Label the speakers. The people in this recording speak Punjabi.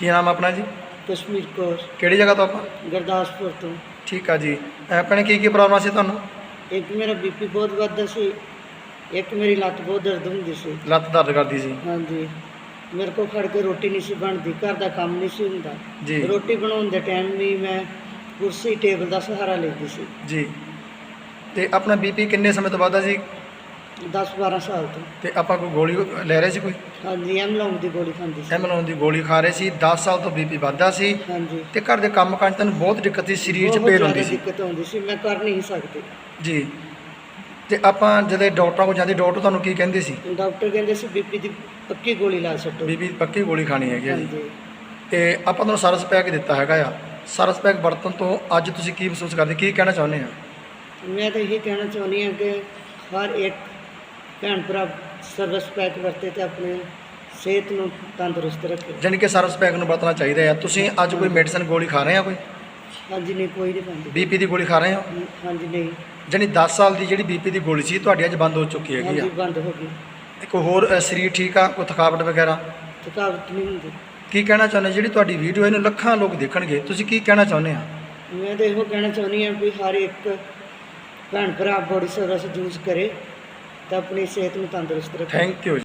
Speaker 1: ਕੀ ਨਾਮ ਆ ਆਪਣਾ ਜੀ?
Speaker 2: ਕਸ਼ਮੀਰ ਕੌਰ।
Speaker 1: ਕਿਹੜੀ ਜਗ੍ਹਾ ਤੋਂ ਆਪਾਂ?
Speaker 2: ਗੁਰਦਾਸਪੁਰ ਤੋਂ।
Speaker 1: ਠੀਕ ਆ ਜੀ। ਆਪਣੇ ਕੀ ਕੀ ਪ੍ਰੋਬਲਮ ਸੀ ਤੁਹਾਨੂੰ?
Speaker 2: ਇੱਕ ਮੇਰਾ ਬੀਪੀ ਬਹੁਤ ਵੱਧਦਾ ਸੀ। ਇੱਕ ਮੇਰੀ ਲੱਤ ਬਹੁਤ ਦਰਦ ਹੁੰਦੀ ਸੀ।
Speaker 1: ਲੱਤ ਦਰਦ ਕਰਦੀ ਸੀ।
Speaker 2: ਹਾਂਜੀ। ਮੇਰੇ ਕੋਲ ਖੜ ਕੇ ਰੋਟੀ ਨਹੀਂ ਸੀ ਬਣਦੀ। ਘਰ ਦਾ ਕੰਮ ਨਹੀਂ ਸੀ ਹੁੰਦਾ।
Speaker 1: ਜੀ।
Speaker 2: ਰੋਟੀ ਬਣਾਉਣ ਦੇ ਟਾਈਮ ਵੀ ਮੈਂ ਕੁਰਸੀ ਟੇਬਲ ਦਾ ਸਹਾਰਾ ਲੈਂਦੀ ਸੀ।
Speaker 1: ਜੀ। ਤੇ ਆਪਣਾ ਬੀਪੀ ਕਿੰਨੇ ਸਮੇਂ ਤੋਂ ਵੱਧਦਾ ਸੀ?
Speaker 2: 10 12 ਸਾਲ ਤੋਂ।
Speaker 1: ਤੇ ਆਪਾਂ ਕੋਈ ਗੋਲੀ ਲੈ ਰਹੇ ਸੀ ਕੋਈ?
Speaker 2: ਹਾਂਜੀ ਐਮ ਲੌਂਗ ਦੀ ਗੋਲੀ ਖਾਂਦੀ ਸੀ।
Speaker 1: ਐਮਨੋਨ ਦੀ ਗੋਲੀ ਖਾ ਰਹੇ ਸੀ 10 ਸਾਲ ਤੋਂ ਬੀਪੀ ਵੱਧਦਾ ਸੀ।
Speaker 2: ਹਾਂਜੀ।
Speaker 1: ਤੇ ਘਰ ਦੇ ਕੰਮ ਕਾਜ ਤੈਨੂੰ ਬਹੁਤ ਦਿੱਕਤ ਸੀ ਸਰੀਰ 'ਚ
Speaker 2: ਬਹੁਤ
Speaker 1: ਹੁੰਦੀ
Speaker 2: ਜ਼ਿਆਦਾ
Speaker 1: ਸੀ।
Speaker 2: ਦਿੱਕਤ ਆਉਂਦੀ ਸੀ ਮੈਂ ਕਰ ਨਹੀਂ ਸਕਦੀ।
Speaker 1: ਜੀ। ਤੇ ਆਪਾਂ ਜਦੋਂ ਡਾਕਟਰਾਂ ਕੋਲ ਜਾਂਦੇ ਡਾਕਟਰ ਤੁਹਾਨੂੰ ਕੀ ਕਹਿੰਦੇ ਸੀ?
Speaker 2: ਡਾਕਟਰ ਕਹਿੰਦੇ ਸੀ ਬੀਪੀ ਦੀ ਪੱਕੀ ਗੋਲੀ ਲਾ ਛੱਡੋ।
Speaker 1: ਬੀਪੀ ਪੱਕੀ ਗੋਲੀ ਖਾਣੀ ਹੈਗੀ ਆ ਜੀ।
Speaker 2: ਹਾਂਜੀ।
Speaker 1: ਤੇ ਆਪਾਂ ਤੁਹਾਨੂੰ ਸਰਸ ਪੈਕ ਦਿੱਤਾ ਹੈਗਾ ਆ। ਸਰਸ ਪੈਕ ਵਰਤਨ ਤੋਂ ਅੱਜ ਤੁਸੀਂ ਕੀ ਮਹਿਸੂਸ ਕਰਦੇ ਕੀ ਕਹਿਣਾ ਚਾਹੁੰਦੇ ਆ?
Speaker 2: ਮੈਂ ਤਾਂ ਇਹ ਕਹਿਣਾ ਚਾਹੁੰਦੀ ਹਾਂ ਕਿ ਹਰ ਇੱਕ ਭੈਣ ਭਰਾ ਸਰਵਿਸ ਪੈਕ ਵਰਤੇ ਤੇ ਆਪਣੇ ਸਿਹਤ ਨੂੰ ਤੰਦਰੁਸਤ ਰੱਖੇ।
Speaker 1: ਜਾਣੀ ਕਿ ਸਰਸ ਪੈਕ ਨੂੰ ਵਰਤਣਾ ਚਾਹੀਦਾ ਆ। ਤੁਸੀਂ ਅੱਜ ਕੋਈ ਮੈਡੀਸਨ ਗੋਲੀ ਖਾ ਰਹੇ ਆ ਕੋਈ?
Speaker 2: ਹਾਂਜੀ ਨਹੀਂ ਕੋਈ ਨਹੀਂ ਖਾਂਦੀ।
Speaker 1: ਬੀਪੀ ਦੀ ਗੋਲੀ ਖਾ ਰਹੇ ਹੋ?
Speaker 2: ਹਾਂਜੀ ਨਹੀਂ।
Speaker 1: ਜਾਣੀ 10 ਸਾਲ ਦੀ ਜਿਹੜੀ ਬੀਪੀ ਦੀ ਗੋਲੀ ਸੀ ਤੁਹਾਡੀ ਅੱਜ ਬੰਦ ਹੋ ਚੁੱਕੀ ਹੈਗੀ
Speaker 2: ਹਾਂਜੀ
Speaker 1: ਆ
Speaker 2: ਬੰਦ ਹੋ ਗਈ।
Speaker 1: ਕੋਈ ਹੋਰ ਅ, ਸਰੀਰ ਠੀਕ ਆ? ਕੋਈ ਥਕਾਵਟ ਵਗੈਰਾ?
Speaker 2: ਥਕਾਵਟ ਨਹੀਂ ਹੁੰਦੀ।
Speaker 1: ਕੀ ਕਹਿਣਾ ਚਾਹੁੰਦੇ ਜਿਹੜੀ ਤੁਹਾਡੀ ਵੀਡੀਓ ਇਹਨੂੰ ਲੱਖਾਂ ਲੋਕ ਦੇਖਣਗੇ। ਤੁਸੀਂ ਕੀ ਕਹਿਣਾ ਚਾਹੁੰਦੇ ਆ
Speaker 2: ਮੈਂ ਤਾਂ ਇਹੋ ਕਹਿਣਾ ਚਾਹੁੰਦੀ ਹਾਂ ਵੀ ਹਰ ਇੱਕ ਭੈਣ ਭਰਾ ਬੋਡੀ ਸਰਵਿਸ ਯੂਜ਼ ਕਰੇ। ਤਾਂ ਆਪਣੀ ਸਿਹਤ ਨੂੰ ਤੰਦਰੁਸਤ ਰੱਖੇ।
Speaker 1: Thank you